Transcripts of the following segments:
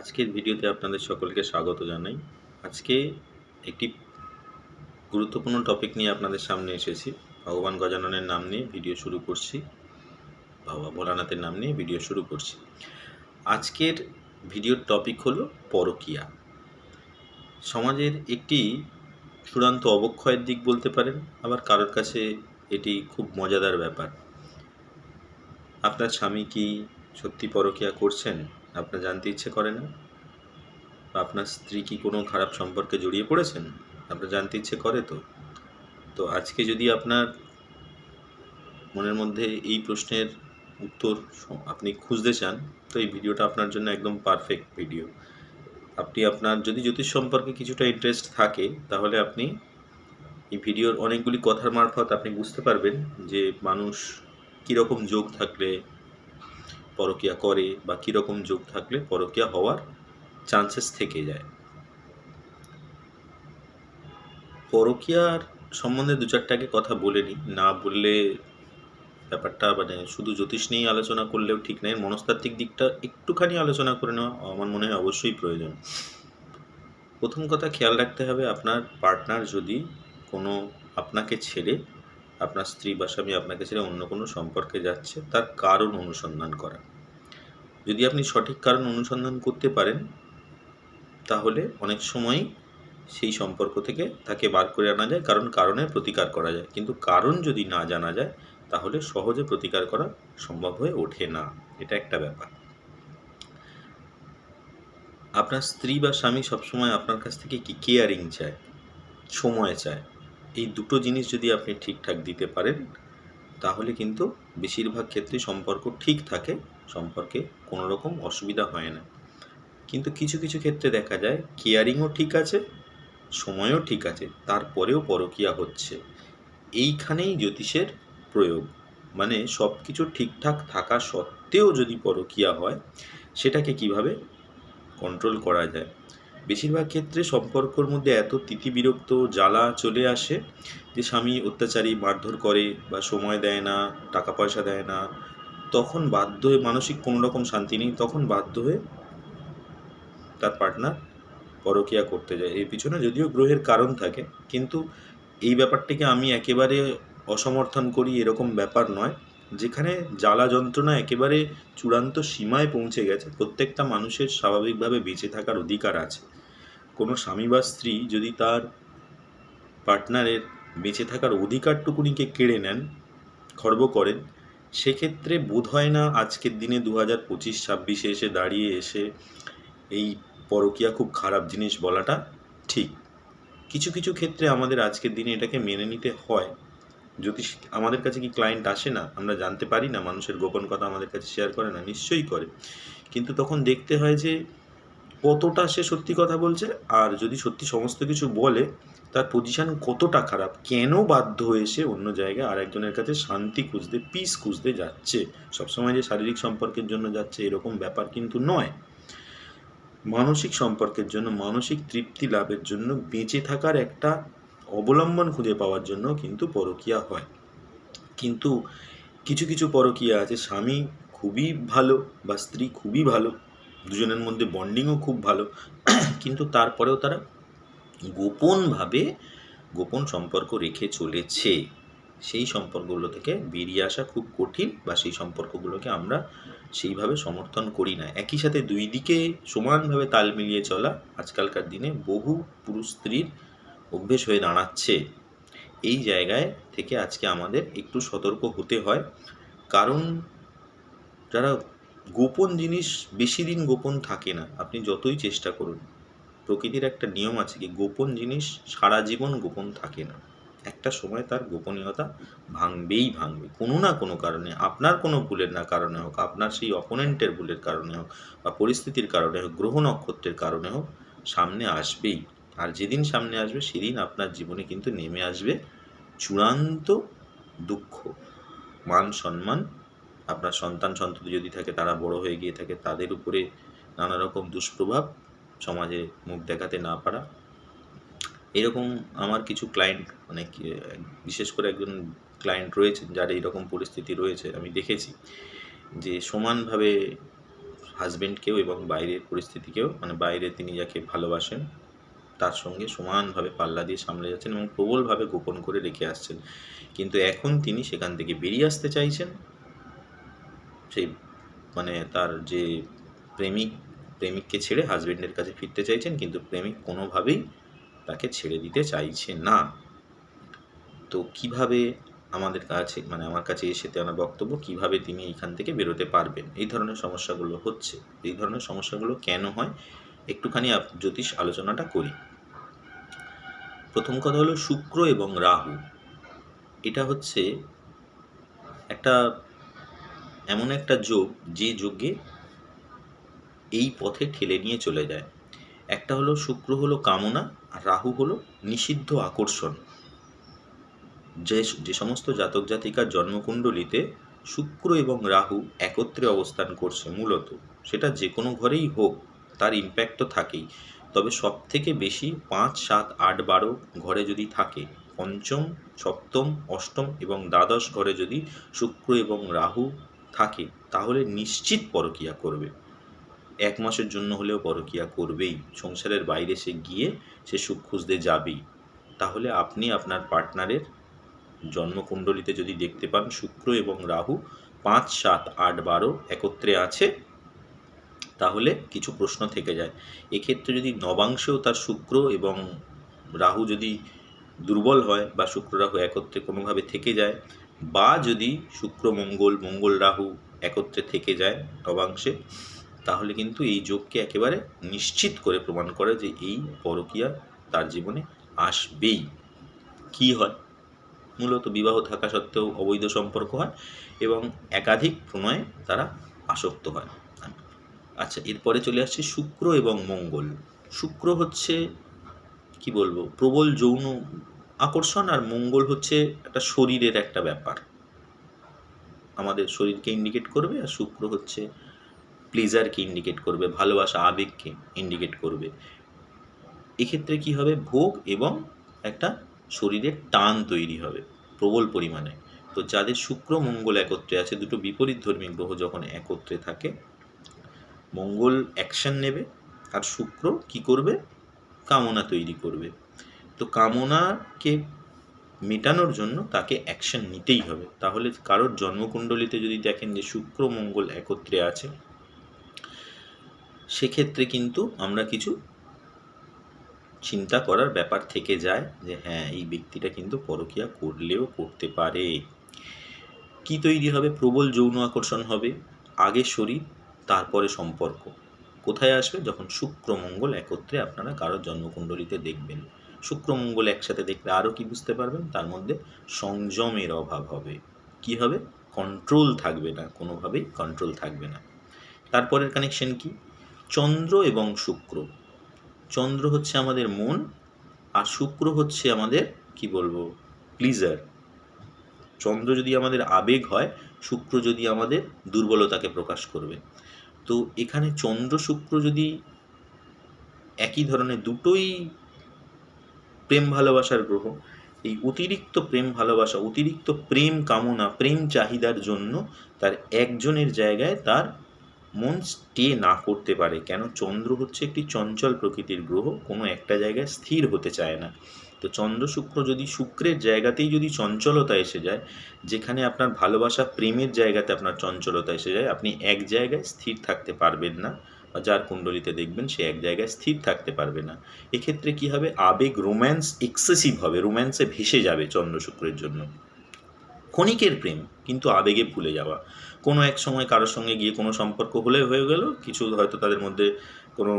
আজকের ভিডিওতে আপনাদের সকলকে স্বাগত জানাই। আজকে একটি গুরুত্বপূর্ণ টপিক নিয়ে আপনাদের সামনে এসেছি। ভগবান গজাননের নাম নিয়ে ভিডিও শুরু করছি। বাবা ভোলানাথের নাম নিয়ে ভিডিও শুরু করছি। আজকের ভিডিওর টপিক হলো পরকিয়া। সমাজের একটি চূড়ান্ত অবক্ষয়ের দিক বলতে পারেন, আবার কারোর কাছে এটি খুব মজাদার ব্যাপার। আপনার স্বামী কি সত্যি পরকিয়া করছেন? আপনার জানতে ইচ্ছে করে না? বা আপনার স্ত্রী কি কোনো খারাপ সম্পর্কে জড়িয়ে পড়েছেন? আপনার জানতে ইচ্ছে করে তো। তো আজকে যদি আপনার মনের মধ্যে এই প্রশ্নের উত্তর আপনি খুঁজতে চান, তো এই ভিডিওটা আপনার জন্য একদম পারফেক্ট ভিডিও আপনি আপনার যদি জ্যোতিষ সম্পর্কে কিছুটা ইন্টারেস্ট থাকে, তাহলে আপনি এই ভিডিওর অনেকগুলি কথার মারফত আপনি বুঝতে পারবেন যে মানুষ কীরকম যোগ থাকলে পরকিয়া করে বা কীরকম যোগ থাকলে পরকিয়া হওয়ার চান্সেস থেকে যায়। পরকিয়ার সম্বন্ধে দু চারটাকে কথা বলে নিই। না বললে ব্যাপারটা মানে শুধু জ্যোতিষ নিয়েই আলোচনা করলেও ঠিক নেই মনস্তাত্ত্বিক দিকটা একটুখানি আলোচনা করে নেওয়া আমার মনে হয় অবশ্যই প্রয়োজন। প্রথম কথা খেয়াল রাখতে হবে আপনার পার্টনার যদি কোনো আপনাকে ছেড়ে আপনার স্ত্রী বা স্বামী আপনাকে ছেড়ে অন্য কোনো সম্পর্কে যাচ্ছে, তার কারণ অনুসন্ধান করা। যদি আপনি সঠিক কারণ অনুসন্ধান করতে পারেন, তাহলে অনেক সময় সেই সম্পর্ক থেকে তাকে বার করে আনা যায়, কারণ কারণে প্রতিকার করা যায়। কিন্তু কারণ যদি না জানা যায়, তাহলে সহজে প্রতিকার করা সম্ভব হয়ে ওঠে না। এটা একটা ব্যাপার। আপনার স্ত্রী বা স্বামী সবসময় আপনার কাছ থেকে কি কেয়ারিং চায়? সময় চায়। এই দুটো জিনিস যদি আপনি ঠিকঠাক দিতে পারেন, তাহলে কিন্তু বেশিরভাগ ক্ষেত্রে সম্পর্ক ঠিক থাকে, সম্পর্কে কোনো রকম অসুবিধা হয় না। কিন্তু কিছু কিছু ক্ষেত্রে দেখা যায় কেয়ারিংও ঠিক আছে, সময়ও ঠিক আছে, তারপরেও পরকিয়া হচ্ছে। এইখানেই জ্যোতিষের প্রয়োগ। মানে সব কিছু ঠিকঠাক থাকা সত্ত্বেও যদি পরকিয়া হয়, সেটাকে কীভাবে কন্ট্রোল করা যায়? বেশিরভাগ ক্ষেত্রে সম্পর্কর মধ্যে এত তিথিবিরক্ত জ্বালা চলে আসে যে স্বামী অত্যাচারী মারধর করে বা সময় দেয় না, টাকা পয়সা দেয় না, তখন বাধ্য হয়ে মানসিক কোনো রকম শান্তি নেই, তখন বাধ্য হয়ে তার পার্টনার পরকিয়া করতে যায়। এর পিছনে যদিও গ্রহের কারণ থাকে, কিন্তু এই ব্যাপারটিকে আমি একেবারে অসমর্থন করি এরকম ব্যাপার নয়। যেখানে জ্বালা যন্ত্রণা একেবারে চূড়ান্ত সীমায় পৌঁছে গেছে, প্রত্যেকটা মানুষের স্বাভাবিকভাবে বেঁচে থাকার অধিকার আছে। কোনো স্বামী বা স্ত্রী যদি তার পার্টনারের বেঁচে থাকার অধিকারটুকুনিকে কেড়ে নেন, খর্ব করেন, সেক্ষেত্রে বোধ হয় না আজকের দিনে দু হাজার পঁচিশ ছাব্বিশে এসে দাঁড়িয়ে এসে এই পরকিয়া খুব খারাপ জিনিস বলাটা ঠিক। কিছু কিছু ক্ষেত্রে আমাদের আজকের দিনে এটাকে মেনে নিতে হয়। জ্যোতিষ আমাদের কাছে কি ক্লায়েন্ট আসে না? আমরা জানতে পারি না, মানুষের গোপন কথা আমাদের কাছে শেয়ার করে না, নিশ্চয়ই করে। কিন্তু তখন দেখতে হয় যে, কতটা সে সত্যি কথা বলছে, আর যদি সত্যি সমস্ত কিছু বলে, তার পজিশন কতটা খারাপ? কেন বাধ্য হয়ে সে অন্য জায়গায় আর একজনের কাছে শান্তি খুঁজতে পিস খুঁজতে যাচ্ছে? সবসময় যে শারীরিক সম্পর্কের জন্য যাচ্ছে, এরকম ব্যাপার কিন্তু নয়। মানসিক সম্পর্কের জন্য, মানসিক তৃপ্তি লাভের জন্য বেঁচে থাকার একটা অবলম্বন খুঁজে পাওয়ার জন্য কিন্তু পরকিয়া হয়। কিন্তু কিছু কিছু পরকিয়া আছে। স্বামী খুবই ভালো বা স্ত্রী খুবই ভালো। দুজনের মধ্যে বন্ডিংও খুব ভালো। কিন্তু তারপরেও তারা গোপনভাবে গোপন সম্পর্ক রেখে চলেছে। সেই সম্পর্কগুলো থেকে বেরিয়ে আসা খুব কঠিন বা সেই সম্পর্কগুলোকে আমরা সেইভাবে সমর্থন করি না। একই সাথে দুই দিকে সমানভাবে তাল মিলিয়ে চলা আজকালকার দিনে বহু পুরুষ স্ত্রীর অভ্যেস হয়ে দাঁড়াচ্ছে। এই জায়গায় থেকে আজকে আমাদের একটু সতর্ক হতে হয়। কারণ যারা গোপন জিনিস বেশি দিন গোপন থাকে না, আপনি যতই চেষ্টা করুন, প্রকৃতির একটা নিয়ম আছে কি, গোপন জিনিস সারা জীবন গোপন থাকে না। একটা সময় তার গোপনীয়তা ভাঙবেই ভাঙবে, কোনো না কোনো কারণে, আপনার কোনো ভুলের না কারণে হোক, আপনার সেই অপোনেন্টের ভুলের কারণে হোক, বা পরিস্থিতির কারণে হোক, গ্রহ নক্ষত্রের কারণে হোক, সামনে আসবেই। আর যেদিন সামনে আসবে সেদিন আপনার জীবনে কিন্তু নেমে আসবে চূড়ান্ত দুঃখ, মান সম্মান। আপনার সন্তান সন্ততি যদি থাকে, তারা বড় হয়ে গিয়ে থাকে, তাদের উপরে নানা রকম দুষ্প্রভাব সমাজে মুখ দেখাতে না পারা। এরকম আমার কিছু ক্লায়েন্ট মানে বিশেষ করে একজন ক্লায়েন্ট রয়েছেন, যার এইরকম পরিস্থিতি রয়েছে, আমি দেখেছি যে সমানভাবে হাজবেন্ডকেও এবং বাইরের পরিস্থিতিকেও মানে বাইরে তিনি যাকে ভালোবাসেন তার সঙ্গে সমানভাবে পাল্লা দিয়ে সামলে যাচ্ছেন এবং প্রবলভাবে গোপন করে রেখে আসছেন। কিন্তু এখন তিনি সেখান থেকে বেরিয়ে আসতে চাইছেন। সেই মানে তার যে প্রেমিক, প্রেমিককে ছেড়ে হাজবেন্ডের কাছে ফিরতে চাইছেন, কিন্তু প্রেমিক কোনোভাবেই তাকে ছেড়ে দিতে চাইছে না। তো কীভাবে আমাদের কাছে মানে আমার কাছে এসে আমার বক্তব্য, কীভাবে তিনি এইখান থেকে বেরোতে পারবেন? এই ধরনের সমস্যাগুলো হচ্ছে। এই ধরনের সমস্যাগুলো কেন হয়? একটুখানি জ্যোতিষ আলোচনাটা করি। প্রথম কথা হলো শুক্র এবং রাহু। এটা হচ্ছে একটা এমন একটা যোগ যে যোগে এই পথে ঠেলে নিয়ে চলে যায়। একটা হলো শুক্র হলো কামনা, আর রাহু হলো নিষিদ্ধ আকর্ষণ। যে যে সমস্ত জাতক জাতিকার জন্মকুণ্ডলিতে শুক্র এবং রাহু একত্রে অবস্থান করছে মূলত, সেটা যে কোনো ঘরেই হোক, তার ইম্প্যাক্ট তো থাকেই। তবে সব থেকে বেশি পাঁচ, সাত, আট, বারো ঘরে যদি থাকে, পঞ্চম, সপ্তম, অষ্টম এবং দ্বাদশ ঘরে যদি শুক্র এবং রাহু থাকে, তাহলে নিশ্চিত পরকিয়া করবে। এক মাসের জন্য হলেও পরকিয়া করবেই। সংসারের বাইরে সে গিয়ে সে সুখ খুঁজতে যাবেই। তাহলে আপনি আপনার পার্টনারের জন্মকুণ্ডলিতে যদি দেখতে পান শুক্র এবং রাহু পাঁচ, সাত, আট, বারো একত্রে আছে তাহলে কিছু প্রশ্ন থেকে যায়। এক্ষেত্রে যদি নবাংশেও তার শুক্র এবং রাহু যদি দুর্বল হয় বা শুক্র রাহু একত্রে কোনোভাবে থেকে যায় বা যদি শুক্র, মঙ্গল মঙ্গল রাহু একত্রে থেকে যায় নবাংশে, তাহলে কিন্তু এই যোগকে একেবারে নিশ্চিত করে প্রমাণ করে যে এই পরকীয়া তার জীবনে আসবেই। কি হয়? মূলত বিবাহ থাকা সত্ত্বেও অবৈধ সম্পর্ক হয় এবং একাধিক প্রণয়ে তারা আসক্ত হয়। আচ্ছা এরপরে চলে আসছে শুক্র এবং মঙ্গল। শুক্র হচ্ছে, কি বলব, প্রবল যৌন আকর্ষণ আর মঙ্গল হচ্ছে একটা শরীরের একটা ব্যাপার। আমাদের শরীরকে ইন্ডিকেট করবে আর শুক্র হচ্ছে প্লেজারকে ইন্ডিকেট করবে, ভালোবাসা, আবেগকে ইন্ডিকেট করবে। এক্ষেত্রে কি হবে? ভোগ এবং একটা শরীরের টান তৈরি হবে প্রবল পরিমাণে। তো যাদের শুক্র, মঙ্গল একত্রে আছে, দুটো বিপরীত ধর্মী গ্রহ যখন একত্রে থাকে মঙ্গল অ্যাকশন নেবে আর শুক্র কি করবে? কামনা তৈরি করবে। তো কামনাকে মেটানোর জন্য তাকে অ্যাকশন নিতেই হবে। তাহলে কারোর জন্মকুণ্ডলিতে যদি দেখেন যে শুক্র, মঙ্গল একত্রে আছে, সেক্ষেত্রে কিন্তু আমরা কিছু চিন্তা করার ব্যাপার থেকে যায় যে হ্যাঁ এই ব্যক্তিটা কিন্তু পরকীয়া করলেও করতে পারে। কি তৈরি হবে? প্রবল যৌন আকর্ষণ হবে। আগে শরীর তারপরে সম্পর্ক। কোথায় আসবে? যখন শুক্রমঙ্গল একত্রে আপনারা কারোর জন্মকুণ্ডলিতে দেখবেন। শুক্রমঙ্গল একসাথে দেখলে আরও কি বুঝতে পারবেন? তার মধ্যে সংযমের অভাব হবে। কি হবে? কন্ট্রোল থাকবে না, কোনোভাবেই কন্ট্রোল থাকবে না। তারপরের কানেকশন কি? চন্দ্র এবং শুক্র। চন্দ্র হচ্ছে আমাদের মন আর শুক্র হচ্ছে আমাদের, কি বলব প্লিজার চন্দ্র যদি আমাদের আবেগ হয়, শুক্র যদি আমাদের দুর্বলতাকে প্রকাশ করবে। তো এখানে চন্দ্র, শুক্র যদি একই ধরনের দুটোই প্রেম ভালোবাসার গ্রহ, এই অতিরিক্ত প্রেম ভালোবাসা, অতিরিক্ত প্রেম কামনা, প্রেম চাহিদার জন্য তার একজনের জায়গায় তার মন স্টে না করতে পারে। কেন? চন্দ্র হচ্ছে একটি চঞ্চল প্রকৃতির গ্রহ, কোনো একটা জায়গায় স্থির হতে চায় না। তো চন্দ্র শুক্র যদি শুক্রের জায়গাতেই যদি চঞ্চলতা এসে যায়, যেখানে আপনার ভালোবাসা প্রেমের জায়গাতে আপনার চঞ্চলতা এসে যায়, আপনি এক জায়গায় স্থির থাকতে পারবেন না বা যার কুণ্ডলিতে দেখবেন সে এক জায়গায় স্থির থাকতে পারবে না। এক্ষেত্রে কি হবে? আবেগ, রোম্যান্স এক্সেসিভ হবে, রোম্যান্সে ভেসে যাবে চন্দ্র শুক্রের জন্য। ক্ষণিকের প্রেম, কিন্তু আবেগে ভুলে যাওয়া। কোনো এক সময় কারোর সঙ্গে গিয়ে কোনো সম্পর্ক হলে হয়ে গেল, কিছু হয়তো তাদের মধ্যে কোনো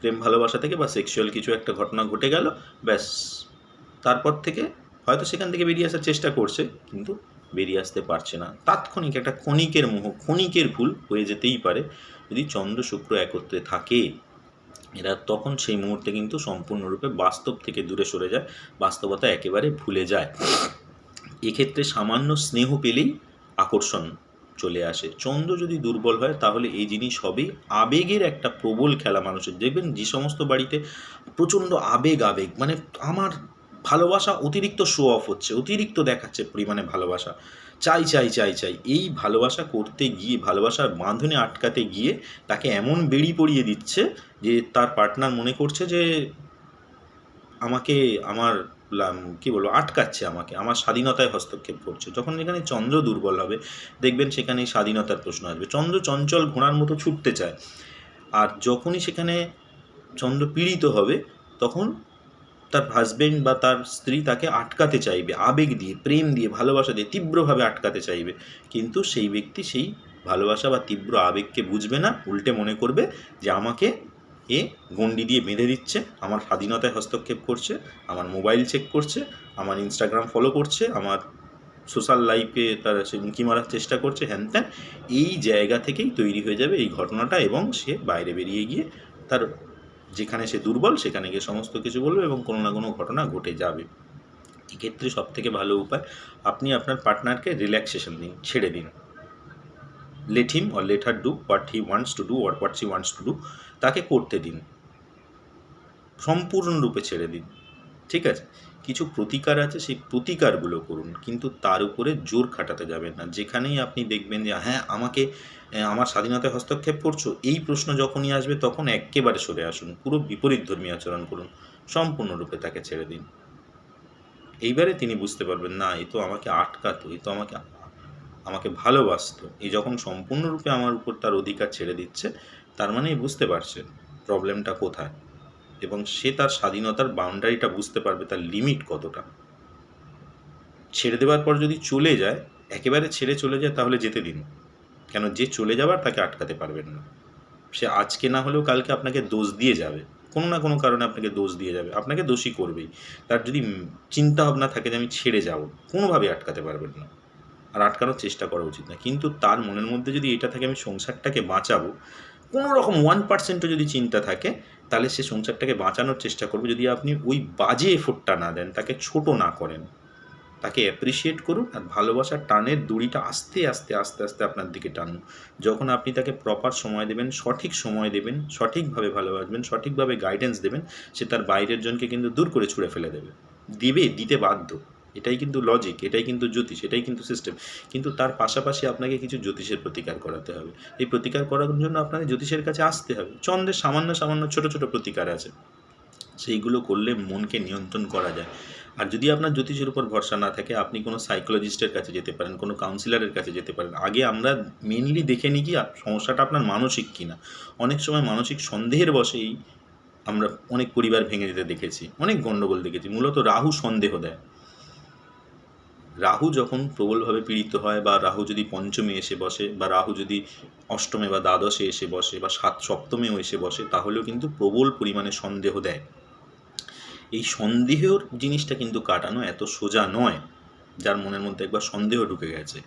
প্রেম ভালোবাসা থেকে বা সেক্সুয়াল কিছু একটা ঘটনা ঘটে গেল, ব্যাস তারপর থেকে হয়তো সেখান থেকে বেরিয়ে আসার চেষ্টা করছে, কিন্তু বেরিয়ে আসতে পারছে না। তাৎক্ষণিক একটা ক্ষণিকের মোহ, ক্ষণিকের ভুল হয়ে যেতেই পারে যদি চন্দ্র শুক্র একত্রে থাকে। এরা তখন সেই মুহূর্তে কিন্তু সম্পূর্ণরূপে বাস্তব থেকে দূরে সরে যায়, বাস্তবতা একেবারে ভুলে যায়। এক্ষেত্রে সামান্য স্নেহ পেলেই আকর্ষণ চলে আসে। চন্দ্র যদি দুর্বল হয়, তাহলে এই জিনিস হবে আবেগের একটা প্রবল খেলা মানুষের। দেখবেন যে সমস্ত বাড়িতে প্রচণ্ড আবেগ আবেগ। মানে আমার ভালোবাসা অতিরিক্ত শো অফ হচ্ছে, অতিরিক্ত দেখাচ্ছে পরিমাণে ভালোবাসা। চাই চাই চাই চাই, এই ভালোবাসা করতে গিয়ে, ভালোবাসার বাঁধনে আটকাতে গিয়ে তাকে এমন বেড়ি পড়িয়ে দিচ্ছে যে তার পার্টনার মনে করছে যে আমাকে আমার কি বলব, আটকাচ্ছে আমাকে, আমার স্বাধীনতায় হস্তক্ষেপ করছে। যখন এখানে চন্দ্র দুর্বল হবে, দেখবেন সেখানে স্বাধীনতার প্রশ্ন আসবে। চন্দ্র চঞ্চল ঘোড়ার মতো ছুটতে চায়। আর যখনই সেখানে চন্দ্র পীড়িত হবে, তখন তার হাজবেন্ড বা তার স্ত্রী তাকে আটকাতে চাইবে, আবেগ দিয়ে, প্রেম দিয়ে, ভালোবাসা দিয়ে, তীব্রভাবে আটকাতে চাইবে। কিন্তু সেই ব্যক্তি সেই ভালোবাসা বা তীব্র আবেগকে বুঝবে না, উল্টে মনে করবে যে আমাকে এ গণ্ডি দিয়ে বেঁধে দিচ্ছে, আমার স্বাধীনতায় হস্তক্ষেপ করছে, আমার মোবাইল চেক করছে, আমার ইনস্টাগ্রাম ফলো করছে, আমার সোশ্যাল লাইফে তার সে উঁকি মারার চেষ্টা করছে, হ্যান ত্যান। এই জায়গা থেকেই তৈরি হয়ে যাবে এই ঘটনাটা এবং সে বাইরে বেরিয়ে গিয়ে তার যেখানে সে দুর্বল, সেখানে গিয়ে সমস্ত কিছু বলবে এবং কোনো না কোনো ঘটনা ঘটে যাবে। এক্ষেত্রে সব থেকে ভালো উপায়, আপনি আপনার পার্টনারকে রিল্যাক্সেশন দিন, ছেড়ে দিন। Let him or let her do what he wants to do or what he wants to do তাকে করতে দিন। সম্পূর্ণরূপে ছেড়ে দিন। ঠিক আছে? কিছু প্রতিকার আছে, সেই প্রতিকারগুলো করুন। কিন্তু তার উপরে জোর খাটাতে যাবেন না। যেখানেই আপনি দেখবেন যে হ্যাঁ আমাকে আমার স্বাধীনতায় হস্তক্ষেপ করছ। এই প্রশ্ন যখনই আসবে, তখন একেবারে সরে আসুন। পুরো বিপরীত ধর্মী আচরণ করুন। সম্পূর্ণরূপে তাকে ছেড়ে দিন। এইবারে তিনি বুঝতে পারবেন, না, এ তো আমাকে আটকাতো, এ তো আমাকে আমাকে ভালোবাসতো। এই যখন সম্পূর্ণরূপে আমার উপর তার অধিকার ছেড়ে দিচ্ছে, তার মানে বুঝতে পারছেন, প্রবলেমটা কোথায়? এবং সে তার স্বাধীনতার বাউন্ডারিটা বুঝতে পারবে তার লিমিট কতটা। ছেড়ে দেওয়ার পর যদি চলে যায়, একেবারে ছেড়ে চলে যায় তাহলে যেতে দিন। কেন যে চলে যাবার তাকে আটকাতে পারবেন না। সে আজকে না হলেও কালকে আপনাকে দোষ দিয়ে যাবে। কোনো না কোনো কারণে আপনাকে দোষ দিয়ে যাবে। আপনাকে দোষী করবেই। তার যদি চিন্তা ভাবনা থাকে যে আমি ছেড়ে যাব, কোনোভাবে আটকাতে পারবেন না। আর আটকানোর চেষ্টা করা উচিত না। কিন্তু তার মনের মধ্যে যদি এটা থাকে, আমি সংসারটাকে বাঁচাবো কোনো রকম ওয়ান পার্সেন্টও যদি চিন্তা থাকে তাহলে সে সংসারটাকে বাঁচানোর চেষ্টা করবে যদি আপনি ওই বাজে এফোর্টটা না দেন, তাকে ছোট না করেন। তাকে অ্যাপ্রিসিয়েট করুন আর ভালোবাসার টানের দড়িটা আস্তে আস্তে আস্তে আস্তে আপনার দিকে টানুন। যখন আপনি তাকে প্রপার সময় দেবেন, সঠিক সময় দেবেন, সঠিকভাবে ভালোবাসবেন, সঠিকভাবে গাইডেন্স দেবেন, সে তার বাইরের জনকে কিন্তু দূর করে ছুঁড়ে ফেলে দেবে। দেবে, দিতে বাধ্য। এটাই কিন্তু লজিক এটাই কিন্তু জ্যোতিষ, এটাই কিন্তু সিস্টেম কিন্তু তার পাশাপাশি আপনাকে কিছু জ্যোতিষের প্রতিকার করাতে হবে। এই প্রতিকার করার জন্য আপনাকে জ্যোতিষের কাছে আসতে হবে। চন্দ্রের সামান্য সামান্য ছোট ছোট প্রতিকার আছে। সেইগুলো করলে মনকে নিয়ন্ত্রণ করা যায়। আর যদি আপনার জ্যোতিষের উপর ভরসা না থাকে, আপনি কোনো সাইকোলজিস্টের কাছে যেতে পারেন, কোনো কাউন্সিলরের কাছে যেতে পারেন। আগে আমরা মেনলি দেখে নিই কি সমস্যাটা আপনার মানসিক কিনা। অনেক সময় মানসিক সন্দেহের বসেই আমরা অনেক পরিবার ভেঙে যেতে দেখেছি, অনেক গণ্ডগোল দেখেছি। মূলত রাহু সন্দেহ দেয়। রাহু যখন প্রবলভাবে পীড়িত হয় বা রাহু যদি পঞ্চমে এসে বসে বা রাহু যদি অষ্টমে বা দ্বাদশে এসে বসে বা সাত সপ্তমেও এসে বসে, তাহলেও কিন্তু প্রবল পরিমাণে সন্দেহ দেয়। এই সন্দেহের জিনিসটা কিন্তু কাটানো এত সোজা নয়, যার মনের মধ্যে একবার সন্দেহ ঢুকে গেছে।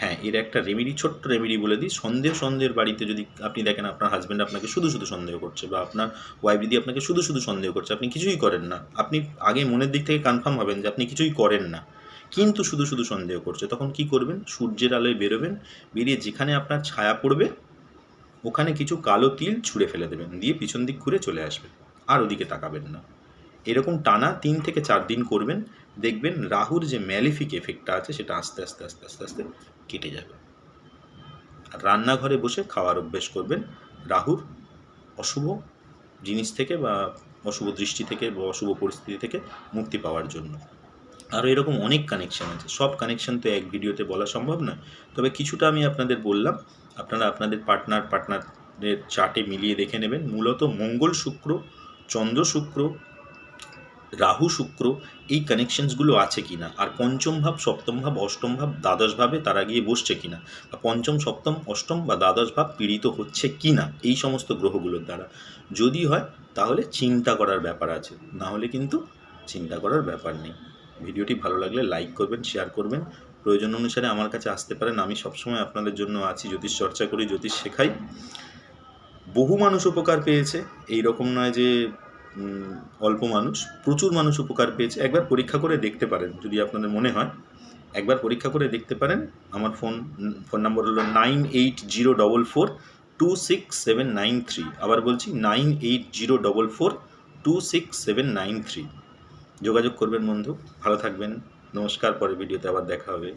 হ্যাঁ এর একটা রেমেডি ছোট্ট রেমেডি বলে দিই। সন্দেহ, সন্দেহের বাড়িতে যদি আপনি দেখেন আপনার হাজব্যান্ড আপনাকে শুধু শুধু সন্দেহ করছে বা আপনার ওয়াইফ দিদি আপনাকে শুধু শুধু সন্দেহ করছে, আপনি কিছুই করেন না। আপনি আগে মনের দিক থেকে কনফার্ম হবেন যে আপনি কিছুই করেন না। কিন্তু শুধু শুধু সন্দেহ করছে। তখন কি করবেন? সূর্যের আলোয় বেরোবেন, বেরিয়ে যেখানে আপনার ছায়া পড়বে, ওখানে কিছু কালো তিল ছুঁড়ে ফেলে দেবেন, দিয়ে পিছন দিক ঘুরে চলে আসবেন, আর ওদিকে তাকাবেন না। এরকম টানা তিন থেকে চার দিন করবেন, দেখবেন রাহুর যে ম্যালিফিক এফেক্টটা আছে, সেটা আস্তে আস্তে আস্তে আস্তে আস্তে কেটে যাবে। আর রান্নাঘরে বসে খাওয়ার অভ্যেস করবেন রাহুর অশুভ জিনিস থেকে বা অশুভ দৃষ্টি থেকে বা অশুভ পরিস্থিতি থেকে মুক্তি পাওয়ার জন্য। আরও এরকম অনেক কানেকশান আছে। সব কানেকশান তো এক ভিডিওতে বলা সম্ভব না তবে কিছুটা আমি আপনাদের বললাম, আপনারা আপনাদের পার্টনার পার্টনারের চার্টে মিলিয়ে দেখে নেবেন। মূলত মঙ্গল শুক্র, চন্দ্র শুক্র, রাহু শুক্র, এই কানেকশনসগুলো আছে কি না আর পঞ্চম ভাব, সপ্তম ভাব, অষ্টম ভাব, দ্বাদশ ভাবে তারা গিয়ে বসছে কিনা? বা পঞ্চম, সপ্তম, অষ্টম বা দ্বাদশ ভাব পীড়িত হচ্ছে কি না এই সমস্ত গ্রহগুলোর দ্বারা। যদি হয়, তাহলে চিন্তা করার ব্যাপার আছে। না হলে কিন্তু চিন্তা করার ব্যাপার নেই। ভিডিওটি ভালো লাগলে লাইক করবেন শেয়ার করবেন। প্রয়োজন অনুসারে আমার কাছে আসতে পারেন। আমি সবসময় আপনাদের জন্য আছি, জ্যোতিষ চর্চা করি, জ্যোতিষ শেখাই। বহু মানুষ উপকার পেয়েছে। এই রকম নয় যে অল্প মানুষ, প্রচুর মানুষ উপকার পেয়েছে। একবার পরীক্ষা করে দেখতে পারেন, যদি আপনাদের মনে হয়। একবার পরীক্ষা করে দেখতে পারেন। আমার ফোন ফোন নম্বর হলো nine eight zero double four two six seven nine three. আবার বলছি, nine eight zero double four two six seven nine three. যোগাযোগ করবেন বন্ধু। ভালো থাকবেন। নমস্কার পরে ভিডিওতে আবার দেখা হবে।